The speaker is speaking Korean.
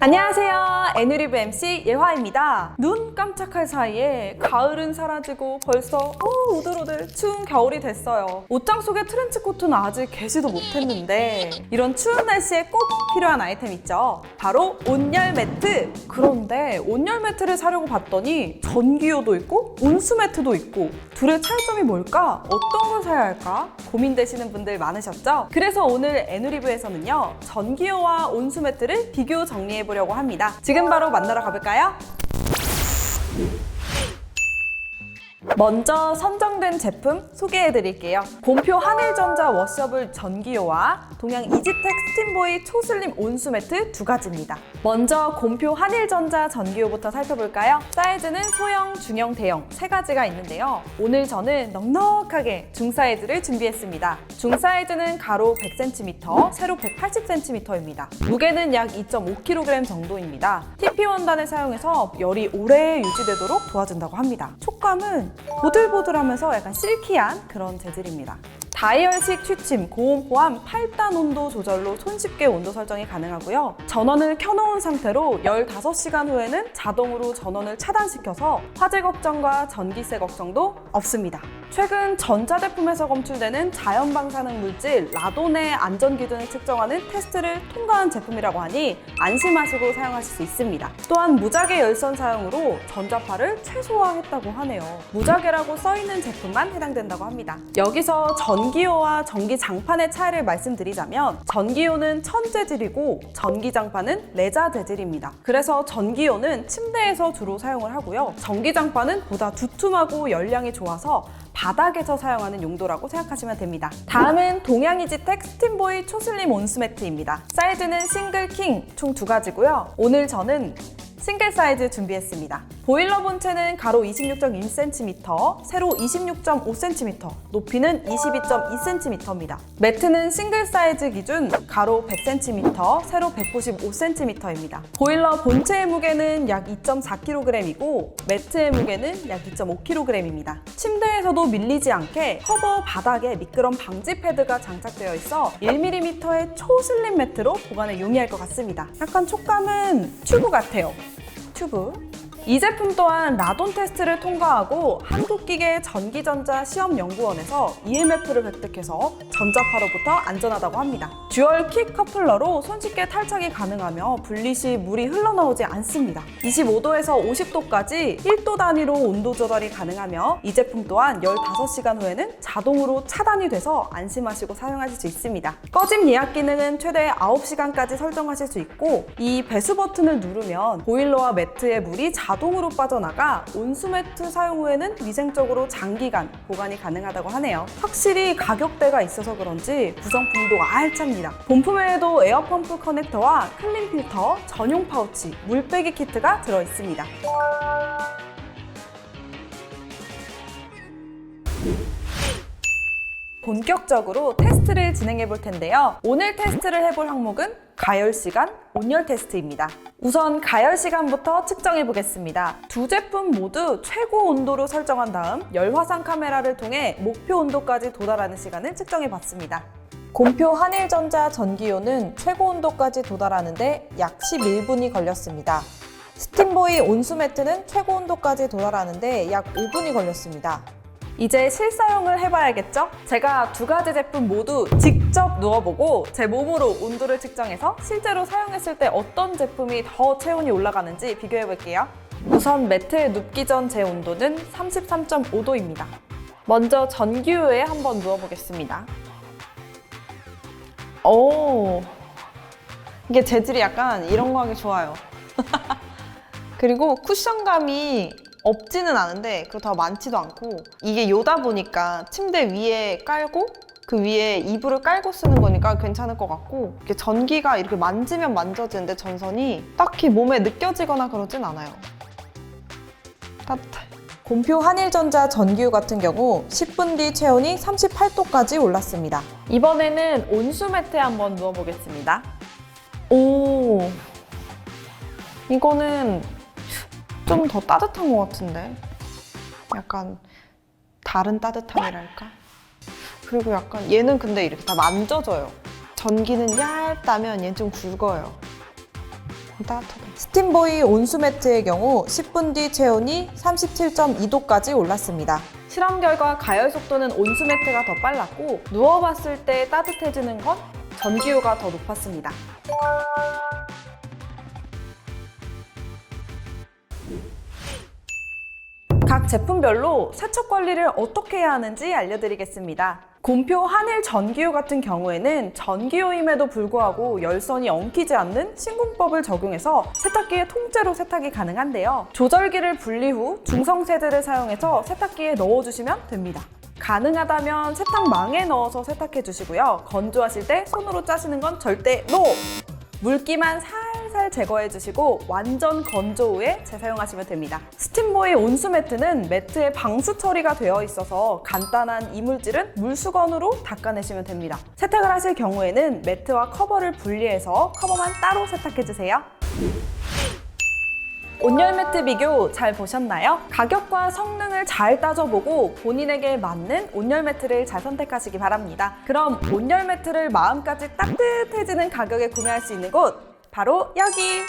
안녕하세요. 애누리브 MC 예화입니다. 눈 깜짝할 사이에 가을은 사라지고 벌써 어, 우들우들 추운 겨울이 됐어요. 옷장 속에 트렌치 코트는 아직 개시도 못했는데 이런 추운 날씨에 꼭 필요한 아이템 있죠. 바로 온열 매트. 그런데 온열 매트를 사려고 봤더니 전기요도 있고 온수 매트도 있고 둘의 차이점이 뭘까? 어떤 걸 사야 할까? 고민되시는 분들 많으셨죠? 그래서 오늘 애누리브에서는요 전기요와 온수 매트를 비교 정리해 보려고 합니다. 지금 바로 만나러 가볼까요? 먼저 선정된 제품 소개해 드릴게요. 곰표 한일전자 워셔블 전기요와 동양 이지텍 스팀보이 초슬림 온수 매트 두 가지입니다. 먼저 곰표 한일전자 전기요부터 살펴볼까요? 사이즈는 소형, 중형, 대형 세 가지가 있는데요. 오늘 저는 넉넉하게 중 사이즈를 준비했습니다. 중 사이즈는 가로 100cm, 세로 180cm입니다. 무게는 약 2.5kg 정도입니다. TP 원단을 사용해서 열이 오래 유지되도록 도와준다고 합니다. 촉감은 보들보들하면서 약간 실키한 그런 재질입니다. 다이얼식 취침, 고온 포함 8단 온도 조절로 손쉽게 온도 설정이 가능하고요. 전원을 켜놓은 상태로 15시간 후에는 자동으로 전원을 차단시켜서 화재 걱정과 전기세 걱정도 없습니다. 최근 전자제품에서 검출되는 자연 방사능 물질 라돈의 안전 기준을 측정하는 테스트를 통과한 제품이라고 하니 안심하시고 사용하실 수 있습니다. 또한 무자개 열선 사용으로 전자파를 최소화했다고 하네요. 무자개라고 써 있는 제품만 해당된다고 합니다. 여기서 전기요와 전기 장판의 차이를 말씀드리자면 전기요는 천 재질이고 전기 장판은 레자 재질입니다. 그래서 전기요는 침대에서 주로 사용을 하고요. 전기 장판은 보다 두툼하고 열량이 좋아서 바닥에서 사용하는 용도라고 생각하시면 됩니다. 다음은 동양이지 텍 스팀보이 초슬림 온수매트입니다. 사이즈는 싱글 킹 총 두 가지고요. 오늘 저는 싱글 사이즈 준비했습니다. 보일러 본체는 가로 26.1cm, 세로 26.5cm, 높이는 22.2cm입니다. 매트는 싱글 사이즈 기준 가로 100cm, 세로 195cm입니다. 보일러 본체의 무게는 약 2.4kg이고 매트의 무게는 약 2.5kg입니다. 침대에서도 밀리지 않게 커버 바닥에 미끄럼 방지 패드가 장착되어 있어 1mm의 초슬림 매트로 보관에 용이할 것 같습니다. 약간 촉감은 튜브 같아요. 튜브. 이 제품 또한 라돈 테스트를 통과하고 한국기계 전기전자 시험연구원에서 EMF를 획득해서 전자파로부터 안전하다고 합니다. 듀얼 킥 커플러로 손쉽게 탈착이 가능하며 분리 시 물이 흘러나오지 않습니다. 25도에서 50도까지 1도 단위로 온도 조절이 가능하며 이 제품 또한 15시간 후에는 자동으로 차단이 돼서 안심하시고 사용하실 수 있습니다. 꺼짐 예약 기능은 최대 9시간까지 설정하실 수 있고 이 배수 버튼을 누르면 보일러와 매트에 물이 자동 으로 빠져나가 온수 매트 사용 후에는 위생적으로 장기간 보관이 가능하다고 하네요. 확실히 가격대가 있어서 그런지 구성품도 알찹니다. 본품에도 에어펌프 커넥터와 클린 필터, 전용 파우치, 물빼기 키트가 들어있습니다. 본격적으로 테스트를 진행해 볼 텐데요. 오늘 테스트를 해볼 항목은 가열 시간, 온열 테스트입니다. 우선 가열 시간부터 측정해 보겠습니다. 두 제품 모두 최고 온도로 설정한 다음 열화상 카메라를 통해 목표 온도까지 도달하는 시간을 측정해 봤습니다. 곰표 한일전자 전기요는 최고 온도까지 도달하는데 약 11분이 걸렸습니다. 스팀보이 온수 매트는 최고 온도까지 도달하는데 약 5분이 걸렸습니다. 이제 실사용을 해봐야겠죠? 제가 두 가지 제품 모두 직접 누워보고 제 몸으로 온도를 측정해서 실제로 사용했을 때 어떤 제품이 더 체온이 올라가는지 비교해볼게요. 우선 매트에 눕기 전 제 온도는 33.5도입니다. 먼저 전기요에 한번 누워보겠습니다. 오, 이게 재질이 약간 이런 거 하기 좋아요. 그리고 쿠션감이 없지는 않은데 그렇다고 많지도 않고 이게 요다 보니까 침대 위에 깔고 그 위에 이불을 깔고 쓰는 거니까 괜찮을 것 같고 이게 전기가 이렇게 만지면 만져지는데 전선이 딱히 몸에 느껴지거나 그러진 않아요. 따뜻해. 곰표 한일전자 전기요 같은 경우 10분 뒤 체온이 38도까지 올랐습니다. 이번에는 온수 매트에 한번 누워보겠습니다. 오, 이거는 좀 더 따뜻한 것 같은데 약간 다른 따뜻함이랄까 그리고 약간 얘는 근데 이렇게 다 만져져요 전기는 얇다면 얘는 좀 굵어요 따뜻하다. 스팀보이 온수매트의 경우 10분 뒤 체온이 37.2도까지 올랐습니다. 실험 결과 가열 속도는 온수 매트가 더 빨랐고 누워봤을 때 따뜻해지는 건 전기요가 더 높았습니다. 각 제품별로 세척 관리를 어떻게 해야 하는지 알려드리겠습니다. 곰표 한일 전기요 같은 경우에는 전기요임에도 불구하고 열선이 엉키지 않는 신공법을 적용해서 세탁기에 통째로 세탁이 가능한데요. 조절기를 분리 후 중성 세제를 사용해서 세탁기에 넣어주시면 됩니다. 가능하다면 세탁망에 넣어서 세탁해 주시고요. 건조하실 때 손으로 짜시는 건 절대 NO! 물기만 살살 제거해 주시고 완전 건조 후에 재사용하시면 됩니다. 스팀보이 온수 매트는 매트에 방수 처리가 되어 있어서 간단한 이물질은 물수건으로 닦아내시면 됩니다. 세탁을 하실 경우에는 매트와 커버를 분리해서 커버만 따로 세탁해 주세요. 온열 매트 비교 잘 보셨나요? 가격과 성능을 잘 따져보고 본인에게 맞는 온열 매트를 잘 선택하시기 바랍니다. 그럼 온열 매트를 마음까지 따뜻해지는 가격에 구매할 수 있는 곳 바로 여기!